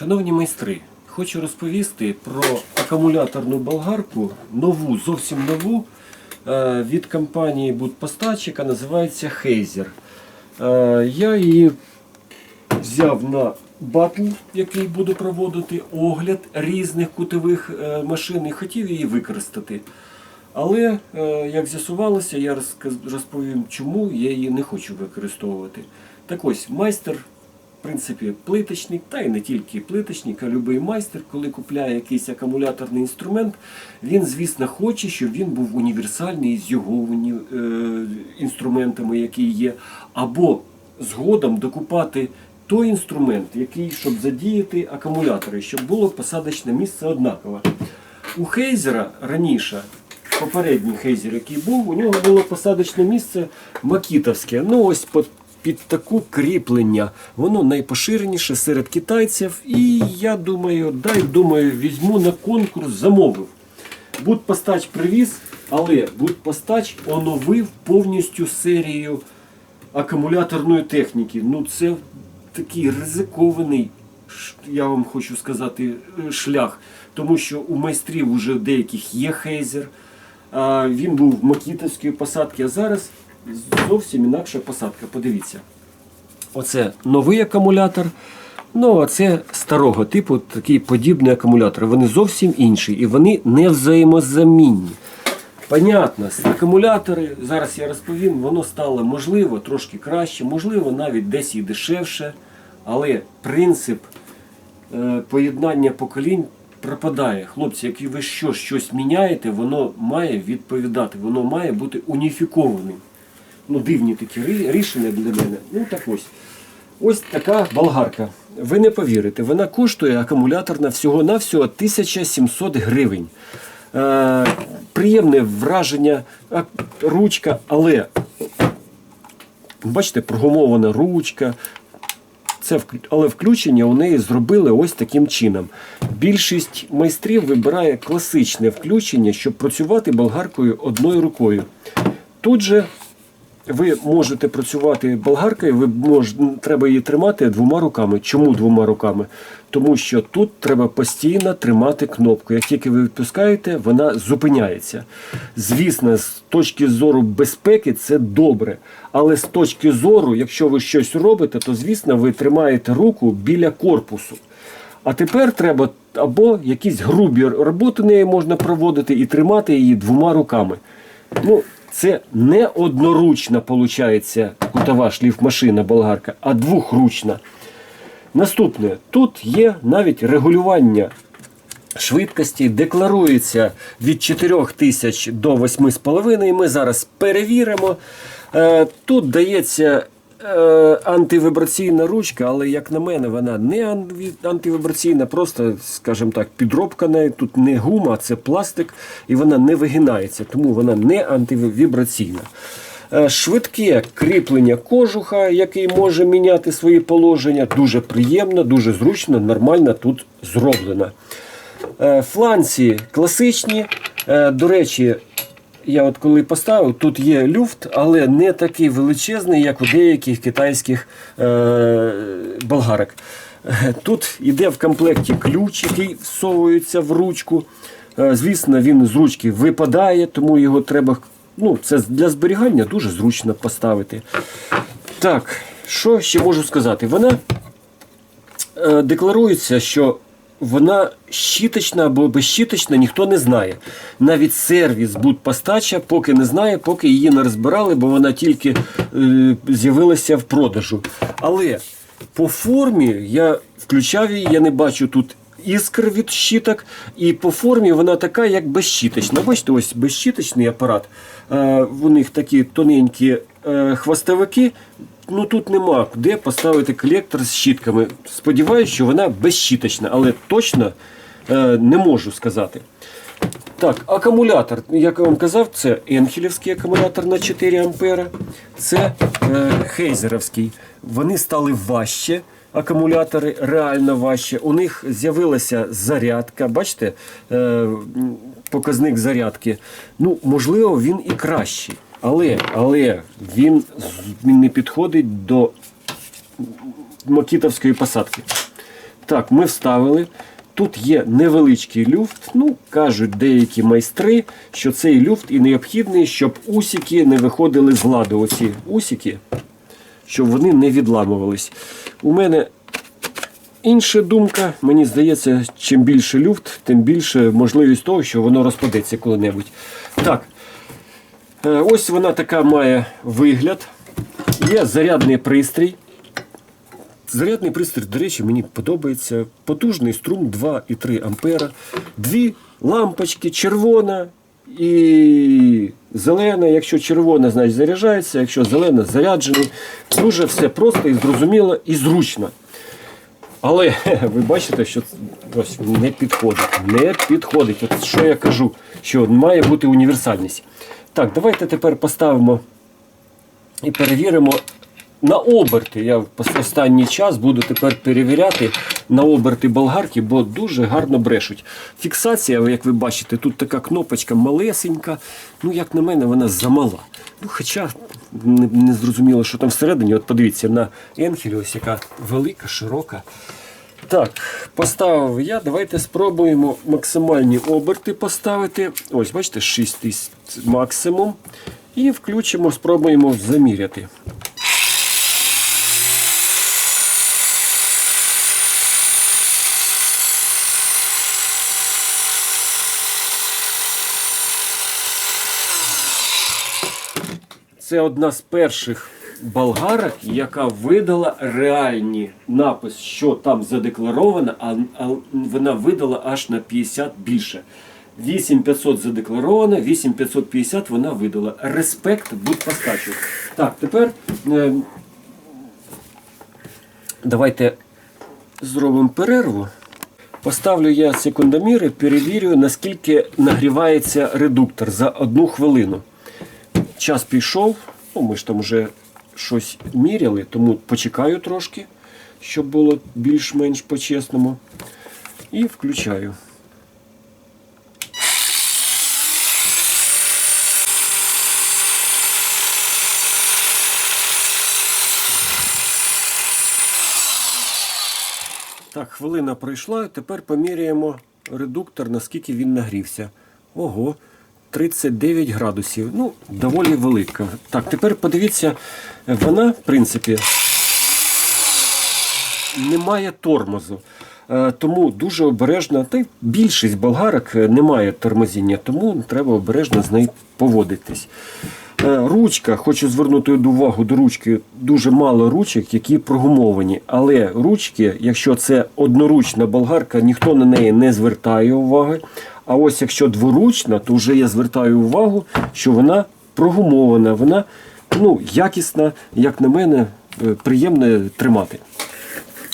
Шановні майстри, хочу розповісти про акумуляторну болгарку, нову, зовсім нову, е, від компанії Будпостач, яка називається Heizer. Е, Я її взяв на батл, який буду проводити, огляд різних кутових е, машин і хотів її використати. Але, як з'ясувалося, я розповім, чому я її не хочу використовувати. Так ось, майстер, в принципі, плиточник, та й не тільки плиточник, а будь-який майстер, коли купляє якийсь акумуляторний інструмент, він, звісно, хоче, щоб він був універсальний з його е, інструментами, які є, або згодом докупати той інструмент, який, щоб задіяти акумулятори, щоб було посадочне місце однакове. У Хейзера раніше, попередній Хейзер, який був, у нього було посадочне місце макітовське. Ну ось під, під таку кріплення. Воно найпоширеніше серед китайців. І я думаю, дай думаю, візьму на конкурс, замовив. Будпостач привіз, але Будпостач оновив повністю серію акумуляторної техніки. Ну це такий ризикований, я вам хочу сказати, е, шлях. Тому що у майстрів уже деяких є хейзер. Він був в макітовській посадці, а зараз зовсім інакша посадка. Подивіться. Оце новий акумулятор. Ну, а це старого типу, такий подібний акумулятор. Вони зовсім інші і вони не взаємозамінні. Понятно, акумулятори, зараз я розповім, воно стало можливо трошки краще, можливо, навіть десь і дешевше. Але принцип е, поєднання поколінь пропадає. Хлопці, як ви що, щось міняєте, воно має відповідати, воно має бути уніфікованим. Ну, дивні такі рішення для мене. Ну так ось. Ось така болгарка. Ви не повірите, вона коштує акумуляторна всього-навсього 1700 гривень. Е, приємне враження, ручка, але бачите, прогумована ручка. Це але включення у неї зробили ось таким чином. Більшість майстрів вибирає класичне включення, щоб працювати болгаркою одною рукою. Тут же ви можете працювати болгаркою, ви мож, треба її тримати двома руками. Чому двома руками? Тому що тут треба постійно тримати кнопку. Як тільки ви відпускаєте, вона зупиняється. Звісно, з точки зору безпеки це добре. Але з точки зору, якщо ви щось робите, то звісно ви тримаєте руку біля корпусу. А тепер треба або якісь грубі роботи нею можна проводити і тримати її двома руками. Ну, це не одноручна, виходить, кутова шліфмашина болгарка, а двохручна. Наступне, тут є навіть регулювання швидкості, декларується від 4000 до 8,5. Ми зараз перевіримо. Е, Тут дається е, антивібраційна ручка, але, як на мене, вона не антивібраційна, просто, скажімо так, підробка неї. Тут не гума, це пластик, і вона не вигинається, тому вона не антивібраційна. Е, Швидке кріплення кожуха, який може міняти свої положення, дуже приємно, дуже зручно, нормально тут зроблено. Е, Фланці класичні. Е, До речі, я от коли поставив, тут є люфт, але не такий величезний, як у деяких китайських е, болгарок. Е, Тут йде в комплекті ключ, який всовується в ручку. Е, Звісно, він з ручки випадає, тому його треба. Ну, це для зберігання дуже зручно поставити. Так, що ще можу сказати? Вона е, декларується, що вона щіточна або безщіточна, ніхто не знає. Навіть сервіс будпостача поки не знає, поки її не розбирали, бо вона тільки е, з'явилася в продажу. Але по формі я включав її, я не бачу тут. Іскр від щіток, і по формі вона така, як безщіточна. Бачите, ось безщіточний апарат. Е, у них такі тоненькі е, хвостовики. Ну тут нема де поставити колектор з щітками. Сподіваюся, що вона безщіточна, але точно е, не можу сказати. Так, акумулятор, як я вам казав, це енхелівський акумулятор на 4 ампера. Це е, хейзеровський. Вони стали важче. Акумулятори реально важче. У них з'явилася зарядка. Бачите, е, показник зарядки. Ну, можливо, він і кращий. Але, але він, не підходить до макітовської посадки. Так, ми вставили. Тут є невеличкий люфт. Ну, кажуть деякі майстри, що цей люфт і необхідний, щоб усики не виходили з ладу. Оці усики, щоб вони не відламувались. У мене інша думка. Мені здається, чим більше люфт, тим більше можливість того, що воно розпадеться коли-небудь. Так, ось вона така має вигляд. Є зарядний пристрій. Зарядний пристрій, до речі, мені подобається. Потужний струм 2,3 ампера. Дві лампочки, червона і зелена. Якщо червона, значить заряджається, якщо зелена, заряджений. Дуже все просто і зрозуміло і зручно. Але ви бачите, що ось не підходить. Не підходить. От що я кажу, що має бути універсальність. Так, давайте тепер поставимо і перевіримо на оберти. Я в останній час буду тепер перевіряти на оберти болгарки, бо дуже гарно брешуть. Фіксація, як ви бачите, тут така кнопочка малесенька. Ну, як на мене, вона замала. Ну, Хоча не, зрозуміло, що там всередині. От подивіться на Енхелі, ось яка велика, широка. Так, поставив я. Давайте спробуємо максимальні оберти поставити. Ось, бачите, 6 тисяч максимум. І включимо, спробуємо заміряти. Це одна з перших болгарок, яка видала реальні напис, що там задекларовано, а, вона видала аж на 50 більше. 8500 задекларовано, 8550 вона видала. Респект будь постачу. Так, тепер е, давайте зробимо перерву. Поставлю я секундоміри, перевірю, наскільки нагрівається редуктор за одну хвилину. Час пішов, ну, ми ж там вже щось міряли, тому почекаю трошки, щоб було більш-менш по-чесному. І включаю. Так, хвилина пройшла, тепер поміряємо редуктор, наскільки він нагрівся. Ого, 39 градусів. Ну, доволі велика. Так, тепер подивіться, вона, в принципі, немає тормозу. Е, Тому дуже обережно, та й більшість болгарок е, немає тормозіння, тому треба обережно з нею поводитись. Е, Ручка, хочу звернути увагу до ручки, дуже мало ручок, які прогумовані. Але ручки, якщо це одноручна болгарка, ніхто на неї не звертає уваги. А ось якщо дворучна, то вже я звертаю увагу, що вона прогумована, вона ну, якісна, як на мене, е, приємно тримати.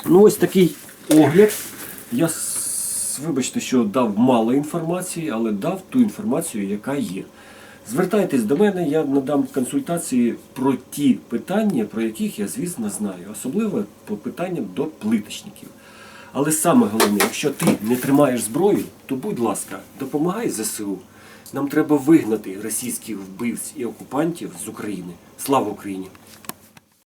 Ну, ось такий огляд. Я вибачте, що дав мало інформації, але дав ту інформацію, яка є. Звертайтесь до мене, я надам консультації про ті питання, про яких я, звісно, знаю, особливо по питанням до плиточників. Але саме головне, якщо ти не тримаєш зброю, то будь ласка, допомагай ЗСУ. Нам треба вигнати російських вбивць і окупантів з України. Слава Україні!